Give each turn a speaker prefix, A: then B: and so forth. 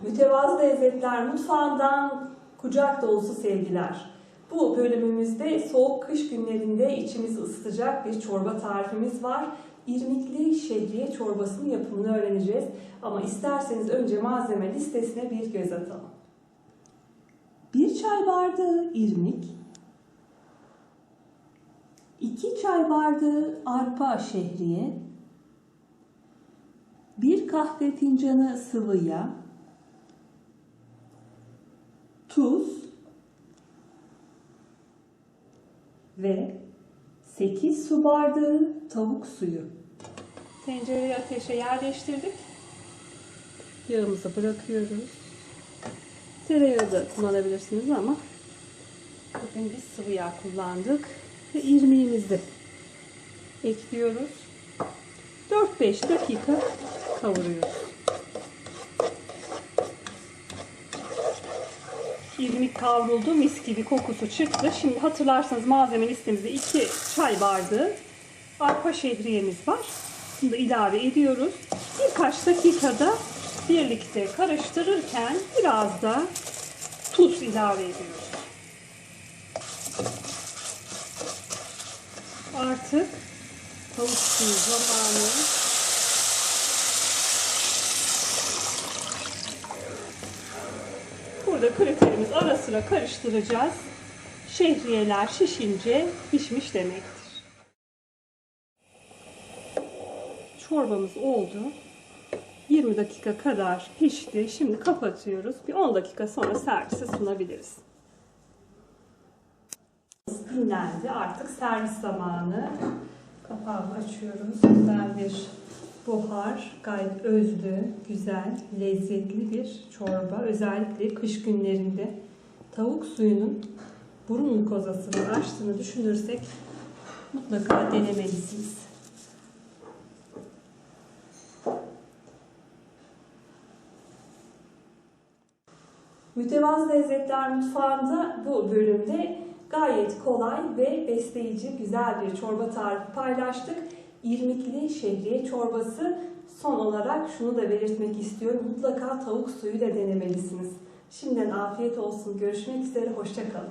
A: Mütevazı Lezzetler Mutfağı'ndan kucak dolusu sevgiler. Bu bölümümüzde soğuk kış günlerinde içimizi ısıtacak bir çorba tarifimiz var. İrmikli şehriye çorbasının yapımını öğreneceğiz. Ama isterseniz önce malzeme listesine bir göz atalım. 1 çay bardağı irmik, 2 çay bardağı arpa şehriye, 1 kahve fincanı sıvı yağ, tuz ve 8 su bardağı tavuk suyu. Tencereyi ateşe yerleştirdik. Yağımızı bırakıyoruz. Tereyağı da kullanabilirsiniz ama bugün biz sıvı yağ kullandık. Ve irmiğimizi ekliyoruz. 4-5 dakika kavuruyoruz. İrmik kavruldu, mis gibi kokusu çıktı. Şimdi hatırlarsanız malzeme listemizde 2 çay bardağı arpa şehriyemiz var. Bunu ilave ediyoruz. Birkaç dakikada birlikte karıştırırken biraz da tuz ilave ediyoruz. Artık tavuk suyu zamanı. Burada kriterimiz ara sıra karıştıracağız. Şehriyeler şişince pişmiş demektir. Çorbamız oldu. 20 dakika kadar pişti. Şimdi kapatıyoruz. Bir 10 dakika sonra servise sunabiliriz. Dinlendi. Artık servis zamanı. Kapağını açıyoruz. Güzel bir buhar. Gayet özlü, güzel, lezzetli bir çorba. Özellikle kış günlerinde tavuk suyunun burun mukozasını açtığını düşünürsek mutlaka denemelisiniz. Mütevazı Lezzetler Mutfağı'nda bu bölümde gayet kolay ve besleyici güzel bir çorba tarifi paylaştık. İrmikli şehriye çorbası. Son olarak şunu da belirtmek istiyorum. Mutlaka tavuk suyu da denemelisiniz. Şimdiden afiyet olsun. Görüşmek üzere. Hoşçakalın.